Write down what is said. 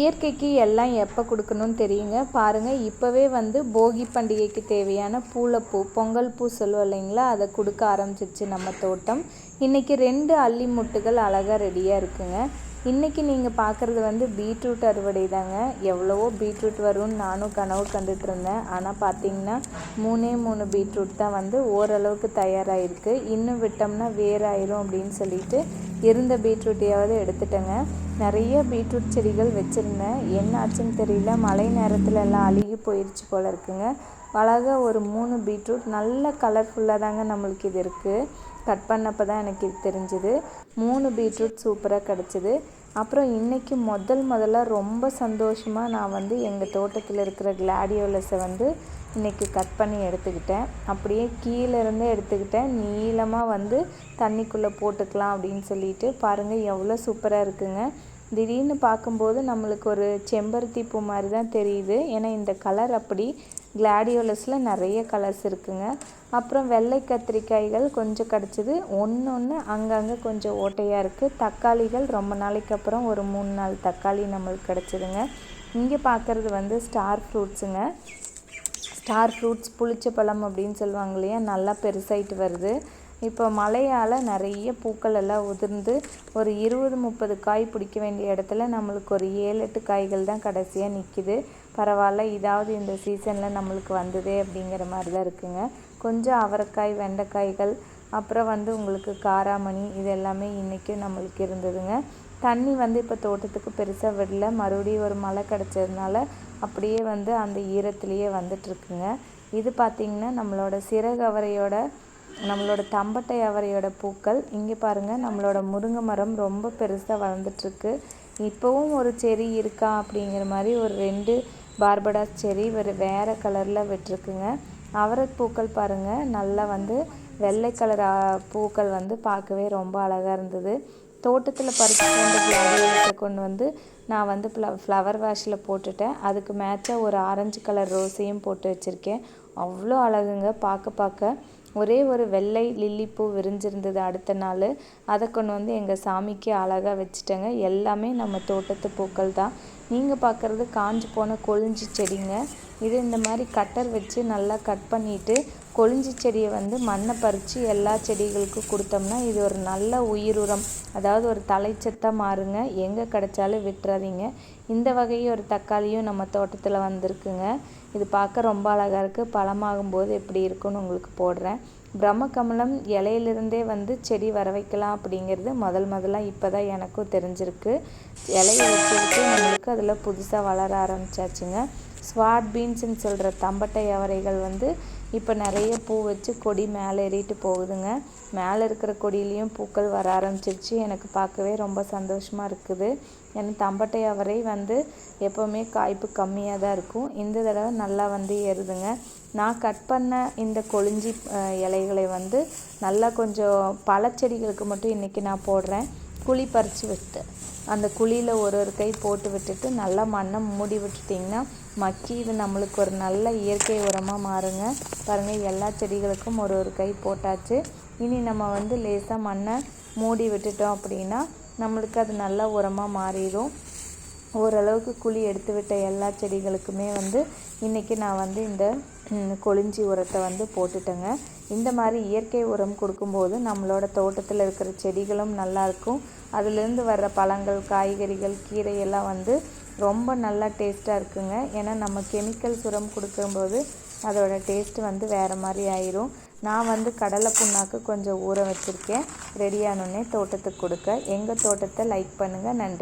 இயற்கைக்கு எல்லாம் எப்போ கொடுக்கணும்னு தெரியுங்க. பாருங்கள் இப்போவே வந்து போகி பண்டிகைக்கு தேவையான பூளைப்பூ பொங்கல் பூ சொல்லுவோம் இல்லைங்களா? அதை கொடுக்க ஆரம்பிச்சிருச்சு நம்ம தோட்டம். இன்றைக்கி ரெண்டு அள்ளி முட்டுகள் அழகாக ரெடியாக இருக்குங்க. இன்றைக்கி நீங்கள் பார்க்குறது வந்து பீட்ரூட் அறுவடை தாங்க. எவ்வளவோ பீட்ரூட் வரும்னு நானும் கனவு கண்டுட்டு இருந்தேன். ஆனால் பார்த்தீங்கன்னா மூணே மூணு பீட்ரூட் தான் வந்து ஓரளவுக்கு தயாராகிருக்கு இன்னும் விட்டோம்னா வேறாயிரும் அப்படின்னு சொல்லிட்டு இருந்த பீட்ரூட்டையாவது எடுத்துட்டேங்க. நிறைய பீட்ரூட் செடிகள் வச்சுருந்தேன். என்ன ஆச்சுன்னு தெரியல. மழை நேரத்தில் எல்லாம் அழுகி போயிடுச்சு போல் இருக்குங்க. அழகாக ஒரு மூணு பீட்ரூட் நல்ல கலர்ஃபுல்லாக தாங்க நம்மளுக்கு இது இருக்குது கட் பண்ணப்போ தான் எனக்கு இது தெரிஞ்சுது. மூணு பீட்ரூட் சூப்பராக கிடச்சிது. அப்புறம் இன்றைக்கி முதல் முதல்ல ரொம்ப சந்தோஷமாக நான் வந்து எங்கள் தோட்டத்தில் இருக்கிற கிளாடியோலஸை வந்து இன்றைக்கி கட் பண்ணி எடுத்துக்கிட்டேன். அப்படியே கீழேருந்தே எடுத்துக்கிட்டேன். நீளமாக வந்து தண்ணிக்குள்ளே போட்டுக்கலாம் அப்படின்னு சொல்லிட்டு பாருங்கள் எவ்வளோ சூப்பராக இருக்குங்க. திடீர்னு பார்க்கும்போது நம்மளுக்கு ஒரு செம்பருத்தி பூ மாதிரி தான் தெரியுது. ஏன்னா இந்த கலர் அப்படி கிளாடியோலஸில் நிறைய கலர்ஸ் இருக்குங்க. அப்புறம் வெள்ளை கத்திரிக்காய்கள் கொஞ்சம் கிடச்சிது. ஒன்று ஒன்று அங்கங்கே கொஞ்சம் ஓட்டையாக இருக்குது தக்காளிகள் ரொம்ப நாளைக்கு அப்புறம் ஒரு மூணு நாள் தக்காளி நம்மளுக்கு கிடச்சிதுங்க. இங்கே பார்க்குறது வந்து ஸ்டார் ஃப்ரூட்ஸுங்க. ஸ்டார் ஃப்ரூட்ஸ் புளிச்ச பழம் அப்படின்னு சொல்லுவாங்க இல்லையா? நல்லா பெருசாகிட்டு வருது. இப்போ மழையால் நிறைய பூக்கள் எல்லாம் உதிர்ந்து ஒரு இருபது முப்பது காய் பிடிக்க வேண்டிய இடத்துல நம்மளுக்கு ஒரு ஏழு எட்டு காய்கள் தான் கடைசியாக நிற்கிது பரவாயில்ல இதாவது இந்த சீசனில் நம்மளுக்கு வந்ததே அப்படிங்கிற மாதிரி தான் இருக்குங்க. கொஞ்சம் அவரைக்காய் வெண்டைக்காய்கள் அப்புறம் வந்து உங்களுக்கு காராமணி இது எல்லாமே இன்றைக்கும் நம்மளுக்கு இருந்ததுங்க. தண்ணி வந்து இப்போ தோட்டத்துக்கு பெருசாக விடல. மறுபடியும் ஒரு மழை கிடச்சதுனால அப்படியே வந்து அந்த ஈரத்துலேயே வந்துட்டுருக்குங்க இது பார்த்திங்கன்னா நம்மளோட சிறகவரையோட நம்மளோட தம்பட்டை அவரையோட பூக்கள் இங்கே பாருங்கள் நம்மளோட முருங்கை மரம் ரொம்ப பெருசாக வளர்ந்துட்டுருக்கு. இப்போவும் ஒரு செடி இருக்கா அப்படிங்கிற மாதிரி ஒரு ரெண்டு பார்படாஸ் செடி ஒரு வேறு கலரில் விட்டுருக்குங்க. அவரை பூக்கள் பாருங்கள் நல்லா வந்து வெள்ளை கலர் பூக்கள் வந்து பார்க்கவே ரொம்ப அழகாக இருந்தது. தோட்டத்தில் பறித்து கொண்டு கொண்டு வந்து நான் வந்து ஃப்ளவர் வாஷில் போட்டுட்டேன். அதுக்கு மேட்சாக ஒரு ஆரஞ்சு கலர் ரோஸையும் போட்டு வச்சுருக்கேன். அவ்வளோ அழகுங்க பார்க்க பார்க்க. ஒரே ஒரு வெள்ளை லில்லி பூ விரிஞ்சிருந்தது அடுத்த நாள். அதை கொண்டு வந்து எங்கள் சாமிக்கு அழகாக வச்சுட்டேங்க. எல்லாமே நம்ம தோட்டத்து பூக்கள் தான். நீங்கள் பார்க்குறது காஞ்சி போன கொழிஞ்சி செடிங்க. இது இந்த மாதிரி கட்டர் வச்சு நல்லா கட் பண்ணிவிட்டு கொழிஞ்சி செடியை வந்து மண்ணை பறித்து எல்லா செடிகளுக்கும் கொடுத்தோம்னா இது ஒரு நல்ல உயிர் உரம். அதாவது ஒரு தலைச்சத்தாக மாறுங்க. எங்கே கிடைச்சாலும் விட்டுறாதீங்க. இந்த வகையை ஒரு தக்காளியும் நம்ம தோட்டத்தில் வந்திருக்குங்க. இது பார்க்க ரொம்ப அழகாக இருக்குது பழமாகும் போது எப்படி இருக்குன்னு உங்களுக்கு போடுறேன். பிரம்ம இலையிலிருந்தே வந்து செடி வர வைக்கலாம் அப்படிங்கிறது முதல் முதலாக இப்போ தான் எனக்கும் தெரிஞ்சிருக்கு. இலையை வச்சுக்கிட்டு நம்மளுக்கு அதில் புதுசாக வளர ஆரம்பிச்சாச்சுங்க. ஸ்வாட் பீன்ஸுன்னு சொல்கிற தம்பட்டை அவரைகள் வந்து இப்போ நிறைய பூ வச்சு கொடி மேலே ஏறிட்டு போகுதுங்க. மேலே இருக்கிற கொடியிலையும் பூக்கள் வர ஆரம்பிச்சிருச்சு. எனக்கு பார்க்கவே ரொம்ப சந்தோஷமாக இருக்குது. ஏன்னா தம்பட்டை அவரை வந்து எப்போவுமே காய்ப்பு கம்மியாக தான் இருக்கும். இந்த தடவை நல்லா வந்து ஏறுதுங்க. நான் கட் பண்ண இந்த கொழிஞ்சி இலைகளை வந்து நல்லா கொஞ்சம் பழச்செடிகளுக்கு மட்டும் இன்றைக்கி நான் போடுறேன். குழி பறித்து விட்டு அந்த குழியில் ஒரு ஒரு கை போட்டு விட்டுட்டு நல்லா மண்ணை மூடி விட்டுட்டிங்கன்னா மக்கி இது நம்மளுக்கு ஒரு நல்ல இயற்கை உரமாக மாறுங்க. பாருங்கள் எல்லா செடிகளுக்கும் ஒரு ஒரு கை போட்டாச்சு. இனி நம்ம வந்து லேசாக மண்ணை மூடி விட்டுட்டோம் அப்படின்னா நம்மளுக்கு அது நல்ல உரமாக மாறிடும். ஓரளவுக்கு குழி எடுத்து விட்ட எல்லா செடிகளுக்குமே வந்து இன்றைக்கி நான் வந்து இந்த கொழிஞ்சி உரத்தை வந்து போட்டுட்டேங்க. இந்த மாதிரி இயற்கை உரம் கொடுக்கும்போது நம்மளோட தோட்டத்தில் இருக்கிற செடிகளும் நல்லாயிருக்கும் அதுலேருந்து வர்ற பழங்கள் காய்கறிகள் கீரை எல்லாம் வந்து ரொம்ப நல்லா டேஸ்ட்டாக இருக்குங்க. ஏன்னா நம்ம கெமிக்கல் சுரம் கொடுக்கும்போது அதோட டேஸ்ட்டு வந்து வேறு மாதிரி ஆயிரும். நான் வந்து கடலை புண்ணாக்கு கொஞ்சம் ஊற வச்சுருக்கேன். ரெடியானோடனே தோட்டத்துக்கு கொடுக்க எங்கள் தோட்டத்தை லைக் பண்ணுங்கள் நன்றி.